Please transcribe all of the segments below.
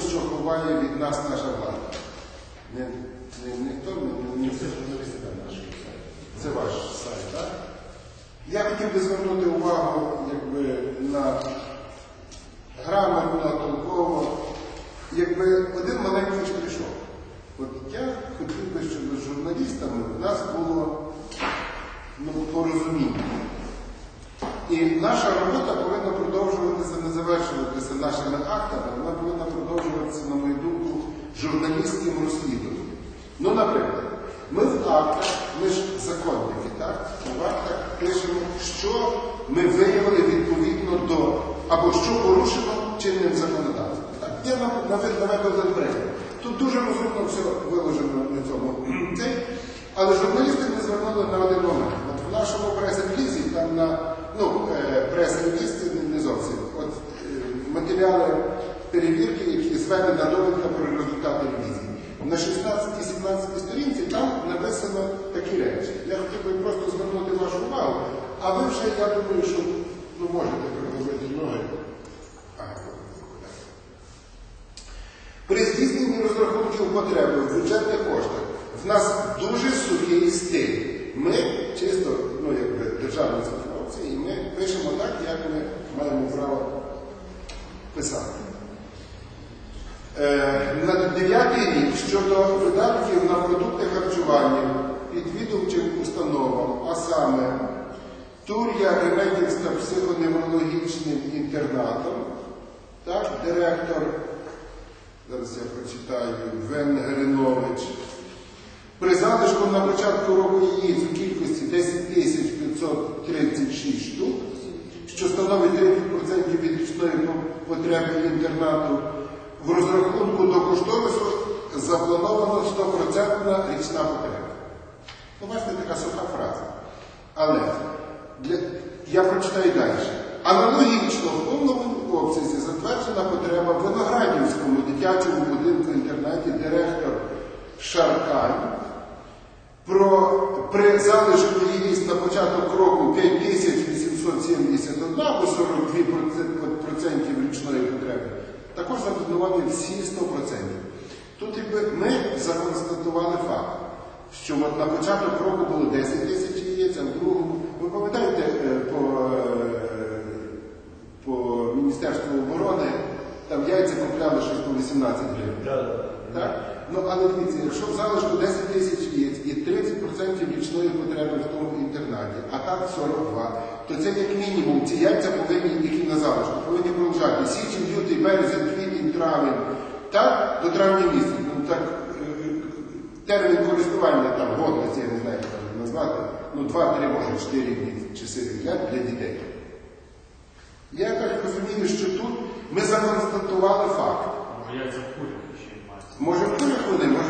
що ховає від нас наша влада. Не, не, не хто, не, не, це ваш сайт, так? Я хотів би звернути увагу якби, на грамотно, толково, якби один маленький штришок. От я хотів би, щоб з журналістами в нас було ну, порозуміння. І наша робота повинна продовжуватися, не завершуватися нашими актами, вона повинна продовжуватися, на мою думку, журналістським розслідуванням. Ну, наприклад, ми в актах, ми ж законники, так? Ми в актах пишемо, що ми виявили відповідно до, або що порушено чинним законодавством. Так? Я нав- наведу один приклад. Тут дуже розумно все виложено на цьому. Але журналісти не звернули на один момент. От в нашому прес-релізі, там на ну, е, прес-реліз не- зовсім. От е, матеріали перевірки, які зведена довідка про результати ревізії. На 16-17 сторінці там написано такі речі. Я хотів би просто звернути вашу увагу, а ви вже, я думаю, що ну, можете приробити ноги. При здійсненні розрахунків потреби в бюджетних коштах в нас дуже сухий стиль. Ми чисто, ну якби державні службовці, і ми пишемо так, як ми маємо право писати. Е, На дев'ятий рік щодо видатків на продукти харчування підвідомчим установам, а саме Тур'я Ремедівська психоневрологічним інтернатом, так, директор зараз я прочитаю, Венгринович. При залишку на початку року яєць у кількості 10 тисяч 536 штук, що становить 30% від річної потреби інтернату, в розрахунку до кошторису заплановано 100% річна потреба. Ну, бачите, така суха фраза. Але для... я прочитаю далі. Аналогічно в повному обсязі затверджена потреба в Виноградівському дитячому будинку інтернаті директор Шаркань про при залишку яєць на початок року 5871 або 42% річної потреби. Також запропоновані всі 100%. Тут якби ми законстатували факт, що от на початок року було 10 тисяч яєць, а в другому, ви пам'ятаєте, е, по, е, по Міністерству оборони там яйця купляли щось по 18 гривень. Так? Ну, але дивіться, якщо в залишку 10 тисяч 30% річної потреби в тому інтернаті, а так 42, то це як мінімум ці яйця повинні, які на залишку, повинні продовжати січень, лютий, березень, квітень, травень, так, до травня місяця. Ну, так, е, термін користування там, годності, я не знаю, як там назвати, ну 2-3, може 4 дні часи для, для дітей. Я так розумію, що тут ми законстатували факт. Може, яйця в курях ще. Може в курях вони, може.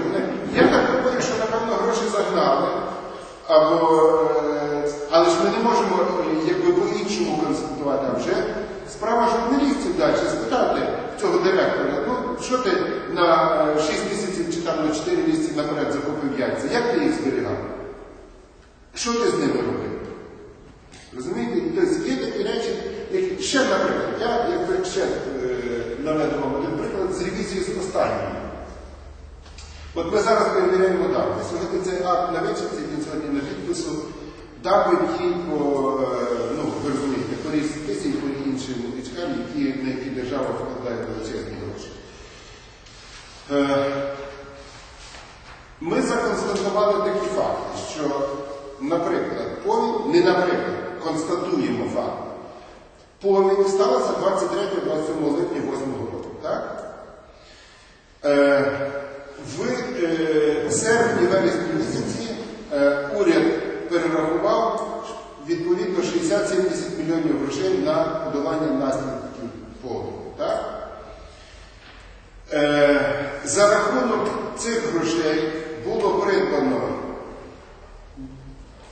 Я так думаю, що напевно гроші загнали. Або, е, але ж ми не можемо е, якби по-іншому констатувати. А вже справа журналістів далі спитати цього директора, ну що ти на е, 6 місяців чи там на 4 місяці наперед закупив яйця? Як ти їх зберігав? Що ти з ними робив? Розумієте? Тобто є такі речі, які ще, наприклад, я якби ще е, наведу вам один приклад з ревізії з останньої. От ми зараз перевіряємо дані. Сьогодні цей акт на вечір, він сьогодні на підпису, хід по, е, ну, ви розумієте, різниці і по іншим річкам, які, на які держава вкладає величезні гроші. Е, ми законстатували такі факти, що, наприклад, повінь, не наприклад, констатуємо факт. Повінь сталася 23-27 липня 8 року. Так? Е, в е, серпні-вересні місяці е, уряд перерахував відповідно 60-70 мільйонів грошей на наслідків повені. Так? Е, за рахунок цих грошей було придбано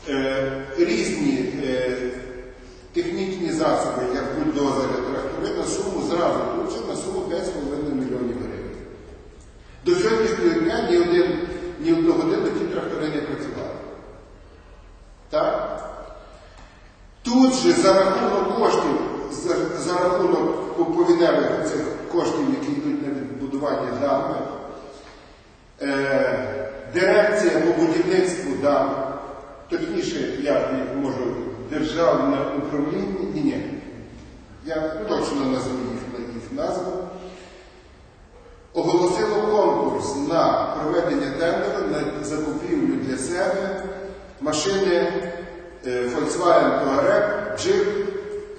е, різні е, технічні засоби, як бульдозери, трактори, на суму зразу тут на суму 5,5 мільйонів гривень. До сьогоднішнього дня ні, один, ні одну годину ті трактори не працювали. Так? Тут же за рахунок коштів, за, за рахунок повіневих цих коштів, які йдуть на будування дамби. Е, Дирекція по будівництву дам, точніше, я можу державне управління, ні, ні, я точно назву їх, їх назву, оголосило конкурс на проведення тендеру на закупівлю для себе машини е, Volkswagen Touareg, Jeep,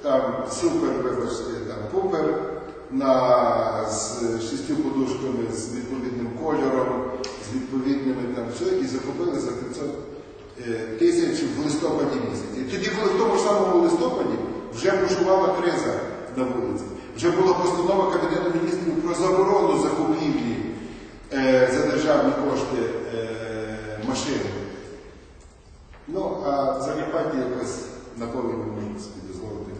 там супер, вибачте, там пупер на з шістю подушками з відповідним кольором, з відповідними там все, і закупили за 500 е, тисяч в листопаді місяці. І тоді, в тому ж самому листопаді вже бушувала криза на вулиці, вже була постанова Кабінету міністрів про заборону закупівлі е, за державні кошти е, машин. Ну, а в Закарпатті якось наповнено можуть собі дозволити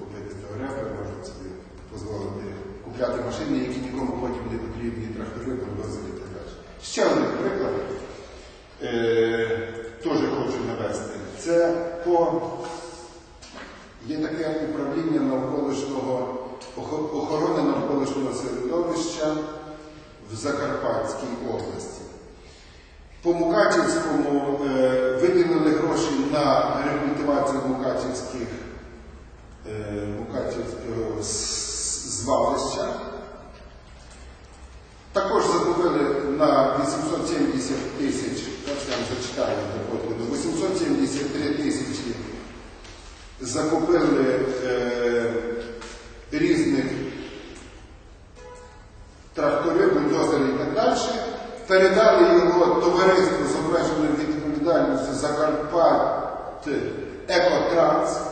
теореми, можуть собі дозволити купляти машини, які нікому потім не потрібні, трактори, бульдозери і так далі. Ще один приклад е, теж хочу навести. Це по є таке управління навколишнього охорони навколишнього середовища в Закарпатській області. По Мукачівському е, виділили гроші на рекультивацію Мукачівських е, звалища. Також закупили на 870 тисяч, я вам зачитаю, доходили, 873 тисячі закупили е, різних трактори, бульдозери і так далі, передали його товариству з обмеженою відповідальністю Закарпат Екотранс.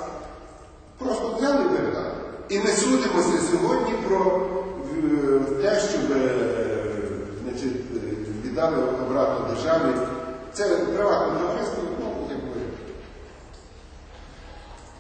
Просто взяли і передали. І ми судимося сьогодні про е, те, щоб е, значить, е, віддали обратно державі. Це приватне товариство,